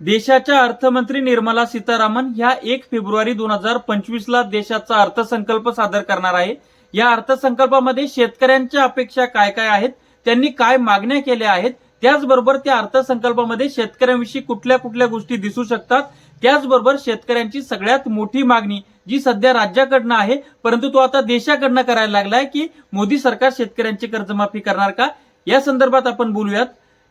देशाच्या अर्थमंत्री निर्मला सीतारामन ह्या एक फेब्रुवारी दोन हजार पंचवीस ला देशाचा अर्थसंकल्प सादर करणार आहे. या अर्थसंकल्पामध्ये शेतकऱ्यांच्या अपेक्षा काय काय आहेत त्यांनी काय मागण्या केल्या आहेत त्याचबरोबर त्या अर्थसंकल्पामध्ये शेतकऱ्यांविषयी कुठल्या कुठल्या गोष्टी दिसू शकतात त्याचबरोबर शेतकऱ्यांची सगळ्यात मोठी मागणी जी सध्या राज्याकडनं आहे परंतु तो आता देशाकडनं करायला लागलाय की मोदी सरकार शेतकऱ्यांची कर्जमाफी करणार का? या संदर्भात आपण बोलूयात.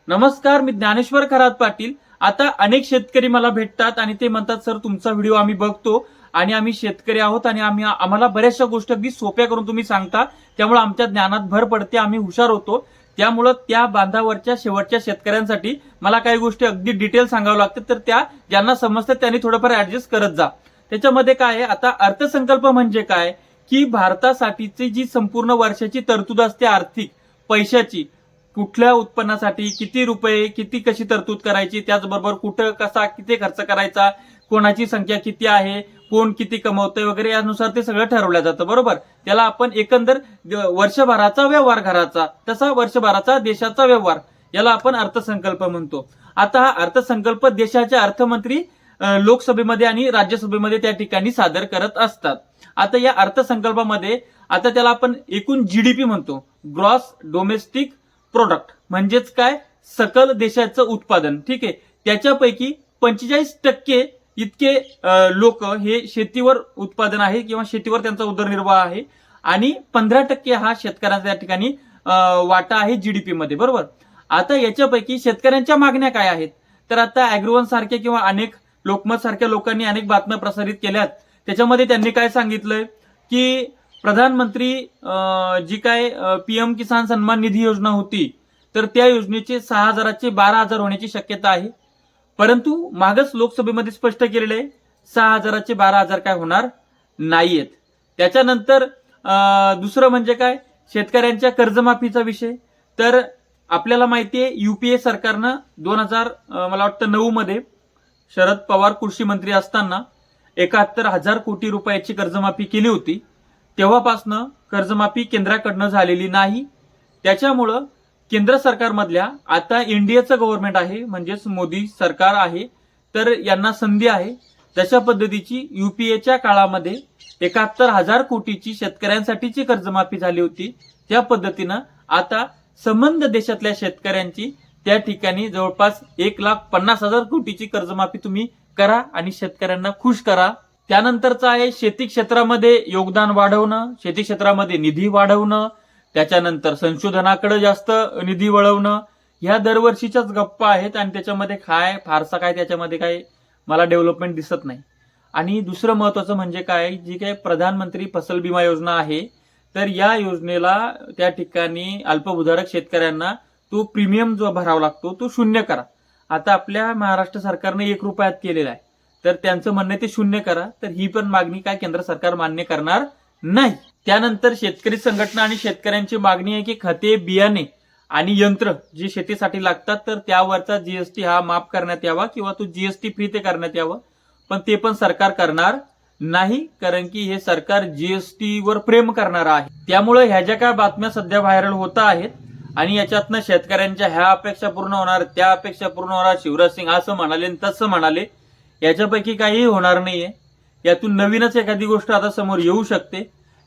नमस्कार मी ज्ञानेश्वर खरात पाटील. आता अनेक शेतकरी मला भेटतात आणि ते म्हणतात सर तुमचा व्हिडिओ आम्ही बघतो आणि आम्ही शेतकरी आहोत आणि आम्ही आम्हाला बऱ्याचशा गोष्टी अगदी सोप्या करून तुम्ही सांगता. त्यामुळे आमच्या ज्ञानात भर पडते आम्ही हुशार होतो. त्यामुळं त्या बांधावरच्या शेवटच्या शेतकऱ्यांसाठी मला काही गोष्टी अगदी डिटेल सांगावं लागतात तर त्या ज्यांना समजतात त्यांनी थोडंफार ऍडजस्ट करत जा. त्याच्यामध्ये काय आहे आता अर्थसंकल्प म्हणजे काय? की भारतासाठीची जी संपूर्ण वर्षाची तरतूद असते आर्थिक पैशाची कुठल्या उत्पन्नासाठी किती रुपये किती कशी तरतूद करायची त्याचबरोबर कुठं कसा किती खर्च करायचा कोणाची संख्या किती आहे कोण किती कमवतंय वगैरे यानुसार ते सगळं ठरवलं जातं बरोबर? त्याला आपण एकंदर वर्षभराचा व्यवहार घराचा तसा वर्षभराचा देशाचा व्यवहार याला आपण अर्थसंकल्प म्हणतो. आता हा अर्थसंकल्प देशाचे अर्थमंत्री लोकसभेमध्ये आणि राज्यसभेमध्ये त्या ठिकाणी सादर करत असतात. आता या अर्थसंकल्पामध्ये आता त्याला आपण एकूण जीडीपी म्हणतो. ग्रॉस डोमेस्टिक प्रोडक्ट म्हणजेच काय? सकल देशाचं उत्पादन. ठीक आहे? त्याच्यापैकी पंचेचाळीस टक्के इतके लोक हे शेतीवर उत्पादन आहे किंवा शेतीवर त्यांचा उदरनिर्वाह आहे. आणि पंधरा टक्के हा शेतकऱ्यांचा या ठिकाणी वाटा आहे जीडीपी मध्ये बरोबर? आता याच्यापैकी शेतकऱ्यांच्या मागण्या काय आहेत? तर आता अॅग्रोवन सारख्या किंवा अनेक लोकमत सारख्या लोकांनी अनेक बातम्या प्रसारित केल्यात. त्याच्यामध्ये त्यांनी काय सांगितलंय? की प्रधानमंत्री जी काय पीएम किसान सन्मान निधी योजना होती तर त्या योजनेचे सहा हजाराचे बारा हजार होण्याची शक्यता आहे. परंतु मागच लोकसभेमध्ये स्पष्ट केलेलं आहे सहा हजाराचे बारा हजार काय होणार नाहीयेत. त्याच्यानंतर दुसरं म्हणजे काय शेतकऱ्यांच्या कर्जमाफीचा विषय. तर आपल्याला माहितीये युपीए सरकारनं दोन हजार मला वाटतं नऊ मध्ये शरद पवार कृषी मंत्री असताना एकाहत्तर हजार कोटी रुपयाची कर्जमाफी केली होती. तेव्हापासनं कर्जमाफी केंद्राकडनं झालेली नाही. त्याच्यामुळं केंद्र सरकारमधल्या आता एनडीएचं गव्हर्नमेंट आहे म्हणजेच मोदी सरकार आहे तर यांना संधी आहे. तशा पद्धतीची युपीएच्या काळामध्ये एकाहत्तर हजार कोटीची शेतकऱ्यांसाठीची कर्जमाफी झाली होती. त्या पद्धतीनं आता संबंध देशातल्या शेतकऱ्यांची त्या ठिकाणी जवळपास एक लाख पन्नास हजार कोटीची कर्जमाफी तुम्ही करा आणि शेतकऱ्यांना खुश करा. त्यानंतरचं आहे शेती क्षेत्रामध्ये योगदान वाढवणं शेती क्षेत्रामध्ये निधी वाढवणं त्याच्यानंतर संशोधनाकडे जास्त निधी वळवणं. ह्या दरवर्षीच्याच गप्पा आहेत आणि त्याच्यामध्ये काय फारसा काय त्याच्यामध्ये काय मला डेव्हलपमेंट दिसत नाही. आणि दुसरं महत्वाचं म्हणजे काय जी काय प्रधानमंत्री फसल बीमा योजना आहे तर या योजनेला त्या ठिकाणी अल्पभूधारक शेतकऱ्यांना तो प्रीमियम जो भरावा लागतो तो शून्य करा. आता आपल्या महाराष्ट्र सरकारने एक रुपयात केलेला आहे. तर त्यांचं म्हणणं ते शून्य करा. तर ही पण मागणी काय केंद्र सरकार मान्य करणार नाही. त्यानंतर शेतकरी संघटना आणि शेतकऱ्यांची मागणी आहे की खते बियाणे आणि यंत्र जे शेतीसाठी लागतात तर त्यावरचा जीएसटी हा माफ करण्यात यावा किंवा तो जीएसटी फ्री ते करण्यात यावं. पण ते पण सरकार करणार नाही कारण की हे सरकार जीएसटी वर प्रेम करणार आहे. त्यामुळे ह्या ज्या काय बातम्या सध्या व्हायरल होत आहेत आणि याच्यातनं शेतकऱ्यांच्या ह्या अपेक्षा पूर्ण होणार त्या अपेक्षा पूर्ण होणार शिवराज सिंग असं म्हणाले आणि तसं म्हणाले याच्यापैकी काहीही होणार नाहीये. यातून नवीनच एखादी गोष्ट आता समोर येऊ शकते.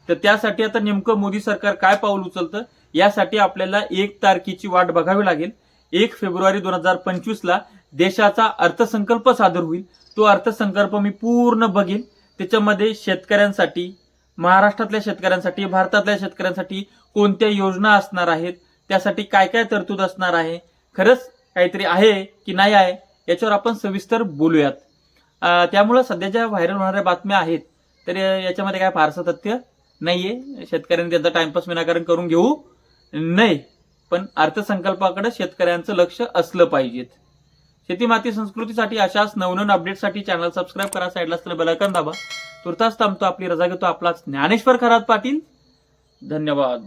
तर त्यासाठी आता नेमकं मोदी सरकार काय पाऊल उचलतं यासाठी आपल्याला एक तारखेची वाट बघावी लागेल. एक फेब्रुवारी दोन हजार पंचवीस ला देशाचा अर्थसंकल्प सादर होईल. तो अर्थसंकल्प मी पूर्ण बघेन. त्याच्यामध्ये शेतकऱ्यांसाठी महाराष्ट्रातल्या शेतकऱ्यांसाठी भारतातल्या शेतकऱ्यांसाठी कोणत्या योजना असणार आहेत त्यासाठी काय काय तरतूद असणार आहे खरंच काहीतरी आहे की नाही आहे याच्यावर आपण सविस्तर बोलूयात. त्यामुळं सध्या ज्या व्हायरल होणाऱ्या बातम्या आहेत तर याच्यामध्ये काय फारसं तथ्य नाहीये. शेतकऱ्यांनी त्यांचा टाइमपास विनाकारण करून घेऊ नाही पण अर्थसंकल्पाकडे शेतकऱ्यांचं लक्ष असलं पाहिजेत. शेती माती संस्कृतीसाठी अशाच नवनवीन अपडेटसाठी चॅनल सबस्क्राईब करा. साईडला असलेलं बेलायकन दाबा. तुर्तास थांबतो आपली रजा घेतो आपलाच ज्ञानेश्वर खरात पाटील. धन्यवाद.